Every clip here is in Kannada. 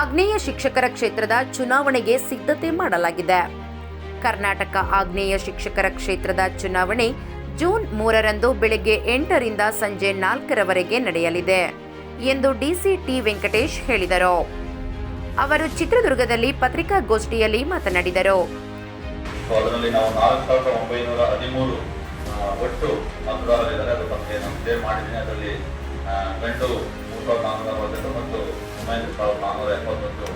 ಆಗ್ನೇಯ ಶಿಕ್ಷಕರ ಕ್ಷೇತ್ರದ ಚುನಾವಣೆಗೆ ಸಿದ್ಧತೆ ಮಾಡಲಾಗಿದೆ. ಕರ್ನಾಟಕ ಆಗ್ನೇಯ ಶಿಕ್ಷಕರ ಕ್ಷೇತ್ರದ ಚುನಾವಣೆ ಜೂನ್ ಮೂರರಂದು ಬೆಳಗ್ಗೆ ಎಂಟರಿಂದ ಸಂಜೆ ನಾಲ್ಕರವರೆಗೆ ನಡೆಯಲಿದೆ ಎಂದು ಡಿಸಿ ಟಿ ವೆಂಕಟೇಶ್ ಹೇಳಿದರು. ಅವರು ಚಿತ್ರದುರ್ಗದಲ್ಲಿ ಪತ್ರಿಕಾಗೋಷ್ಠಿಯಲ್ಲಿ ಮಾತನಾಡಿದರು. ಮತದಾರರಿದ್ದಾರೆ. ಅದು ಬಗ್ಗೆ ನಾನು ಮಾಡಿದ್ದೀನಿ. ಅದರಲ್ಲಿ ಗಂಡು ಮೂರು ಸಾವಿರದ ಮತ್ತು ಒಂಬೈನೂರು ಸಾವಿರದ ನಾನ್ನೂರ ಎಪ್ಪತ್ತೊಂದು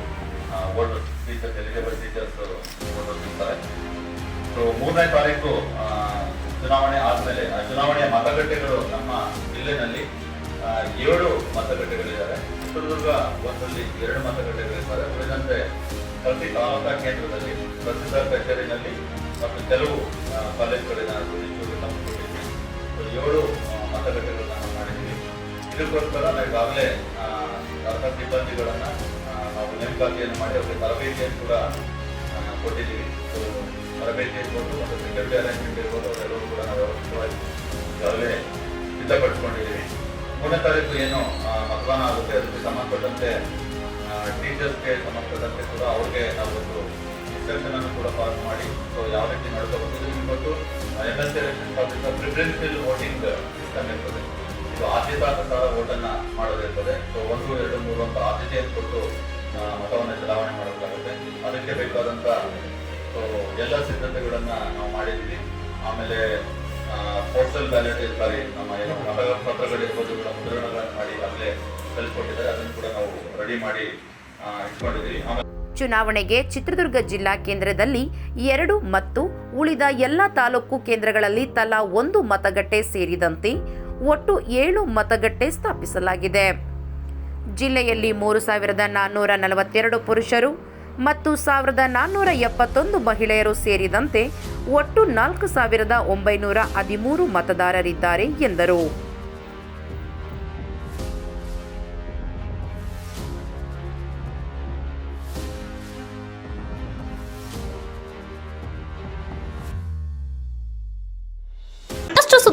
old teachers eligible teachers voters ಇರ್ತಾರೆ ಸೊ ಮೂರನೇ ತಾರೀಕು ಚುನಾವಣೆ ಆದಮೇಲೆ, ಆ, ಚುನಾವಣೆಯ ಮತಗಟ್ಟೆಗಳು ನಮ್ಮ ಜಿಲ್ಲೆನಲ್ಲಿ ಏಳು ಮತಗಟ್ಟೆಗಳಿದ್ದಾರೆ ಚಿತ್ರದುರ್ಗ ಒಂದರಲ್ಲಿ ಎರಡು ಮತಗಟ್ಟೆಗಳಿದ್ದಾರೆ ಉಳಿದಂತೆ ಪ್ರತಿ ತಾಲೂಕಾ ಕೇಂದ್ರದಲ್ಲಿ ಪ್ರಸಿದ್ಧ ಕಚೇರಿನಲ್ಲಿ ಮತ್ತು ಕೆಲವು ಕಾಲೇಜುಗಳಿಂದ ಏಳು ಮತಗಟ್ಟೆಗಳನ್ನ ನಾವು ಮಾಡಿದ್ದೀವಿ. ಇದಕ್ಕೋಸ್ಕರ ನಾವು ಈಗಾಗಲೇ ಅರ್ಹ ಸಿಬ್ಬಂದಿಗಳನ್ನ ನಾವು ನೇಮಕಾತಿಯನ್ನು ಮಾಡಿ ಅವರಿಗೆ ತರಬೇತಿಯನ್ನು ಕೂಡ ಕೊಟ್ಟಿದ್ದೀವಿ. ಸೊ ತರಬೇತಿ ಇರ್ಬೋದು ಮತ್ತು ಸೆಕ್ಯೂರಿಟಿ ಅರೇಂಜ್ಮೆಂಟ್ ಇರ್ಬೋದು ಅವರೆಲ್ಲರೂ ಕೂಡ ನಾವು ವ್ಯವಸ್ಥಿತವಾಗಿ ಈಗಾಗಲೇ ಸಿದ್ಧಪಡಿಸ್ಕೊಂಡಿದ್ದೀವಿ. ಮೂರನೇ ತಾರೀಕು ಏನು ಮತದಾನ ಆಗುತ್ತೆ, ಅದಕ್ಕೆ ಸಂಬಂಧಪಟ್ಟಂತೆ ಟೀಚರ್ಸ್ಗೆ ಸಂಬಂಧಪಟ್ಟಂತೆ ಕೂಡ ಅವ್ರಿಗೆ ನಾವು ಒಂದು ಇನ್ಸ್ಟ್ರಕ್ಷನ್ ಅನ್ನು ಕೂಡ ಪಾಸ್ ಮಾಡಿ, ಸೊ, ಯಾವ ರೀತಿ ನಡ್ಕೋಬಹುದು ನಿಮ್ಮತ್ತು M S election preferential voting system ಇರ್ತದೆ. ಇದು ಆದ್ಯತಾ ಪ್ರಕಾರ ವೋಟನ್ನು ಮಾಡೋದಿರ್ತದೆ ಸೊ ಮೂಲಕ ಆದ್ಯತೆಯನ್ನು ಕೊಟ್ಟು ಮತವನ್ನು ಚಲಾವಣೆ ಮಾಡಬೇಕಾಗುತ್ತೆ. ಅದಕ್ಕೆ ಬೇಕಾದಂಥ ಎಲ್ಲ ಸಿದ್ಧತೆಗಳನ್ನು ನಾವು ಮಾಡಿದ್ವಿ ಆಮೇಲೆ ಪೋಸ್ಟಲ್ ಬ್ಯಾಲೆಟ್ ಇರ್ತಾರೆ ನಮ್ಮ ಏನು ಮತ ಪತ್ರಗಳಿರ್ಬೋದು, ಕೂಡ ಮುದ್ರಣಗಳನ್ನು ಮಾಡಿ ಆಗಲೇ ಕಳಿಸ್ಕೊಟ್ಟಿದ್ದಾರೆ. ಅದನ್ನು ಕೂಡ ನಾವು ರೆಡಿ ಮಾಡಿ ಇಟ್ಕೊಂಡಿದ್ವಿ ಆಮೇಲೆ ಚುನಾವಣೆಗೆ ಚಿತ್ರದುರ್ಗ ಜಿಲ್ಲಾ ಕೇಂದ್ರದಲ್ಲಿ ಎರಡು ಮತ್ತು ಉಳಿದ ಎಲ್ಲ ತಾಲೂಕು ಕೇಂದ್ರಗಳಲ್ಲಿ ತಲಾ ಒಂದು ಮತಗಟ್ಟೆ ಸೇರಿದಂತೆ ಒಟ್ಟು ಏಳು ಮತಗಟ್ಟೆ ಸ್ಥಾಪಿಸಲಾಗಿದೆ. ಜಿಲ್ಲೆಯಲ್ಲಿ ಮೂರು ಸಾವಿರದ ನಾನ್ನೂರ ನಲವತ್ತೆರಡು ಪುರುಷರು ಮತ್ತು ಸಾವಿರದ ನಾನ್ನೂರ ಎಪ್ಪತ್ತೊಂದು ಮಹಿಳೆಯರು ಸೇರಿದಂತೆ ಒಟ್ಟು ನಾಲ್ಕು ಸಾವಿರದ ಒಂಬೈನೂರ ಹದಿಮೂರು ಮತದಾರರಿದ್ದಾರೆ ಎಂದರು.